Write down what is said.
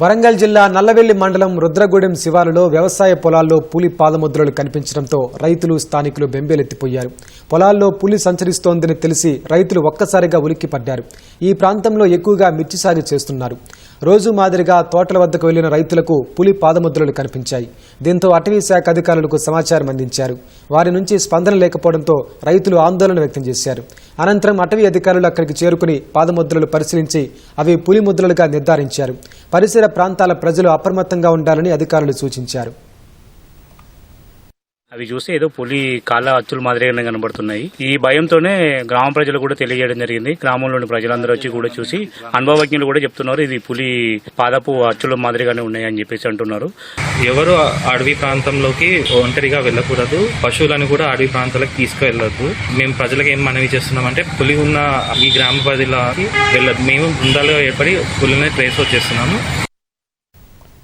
వరంగల్ జిల్లా నల్లవెల్లి మండలం రుద్రగూడెం శివారులో వ్యవసాయ పొలాల్లో పులి పాదముద్రలు కనిపించడంతో రైతులు స్థానికులు బెంబేలెత్తిపోయారు. పొలాల్లో పులి సంచరిస్తోందని తెలిసి రైతులు ఒక్కసారిగా ఉలిక్కిపడ్డారు ఈ ప్రాంతంలో ఎక్కువగా మిర్చి సాగు చేస్తున్నారు. రోజు మాదిరిగా తోటల వద్దకు వెళ్ళిన రైతులకు పులి పాదముద్రలు కనిపించాయి. దీంతో అటవీ శాఖ అధికారులకు సమాచారం అందించారు. వారి నుంచి స్పందన లేకపోవడంతో రైతులు ఆందోళన వ్యక్తం చేశారు. అనంతరం అటవీ అధికారులు అక్కడికి చేరుకుని పాదముద్రలు పరిశీలించి అవి పులి ముద్రలుగా నిర్ధారించారు. పరిసర ప్రాంతాల ప్రజలు అప్రమత్తంగా ఉండాలని అధికారులు సూచించారు. అవి చూస్తే ఏదో పులి కాళ్ళ అచ్చుల మాదిరిగానే కనబడుతున్నాయి. ఈ భయంతోనే గ్రామ ప్రజలు కూడా తెలియజేయడం జరిగింది. గ్రామంలోని ప్రజలందరూ వచ్చి కూడా చూసి అనుభవజ్ఞులు కూడా చెప్తున్నారు ఇది పులి పాదపు అచ్చుల మాదిరిగానే ఉన్నాయని చెప్పేసి అంటున్నారు. ఎవరు అడవి ప్రాంతంలోకి ఒంటరిగా వెళ్ళకూడదు పశువులను కూడా అడవి ప్రాంతాలకు తీసుకువెళ్ళొద్దు. మేము ప్రజలకు ఏం మనవి చేస్తున్నామంటే పులి ఉన్న ఈ గ్రామ ప్రజలకి వెళ్ళదు మేము బృందాలుగా ఏర్పడి పులిని ట్రేస్ వచ్చేస్తున్నాము చేస్తున్నాము.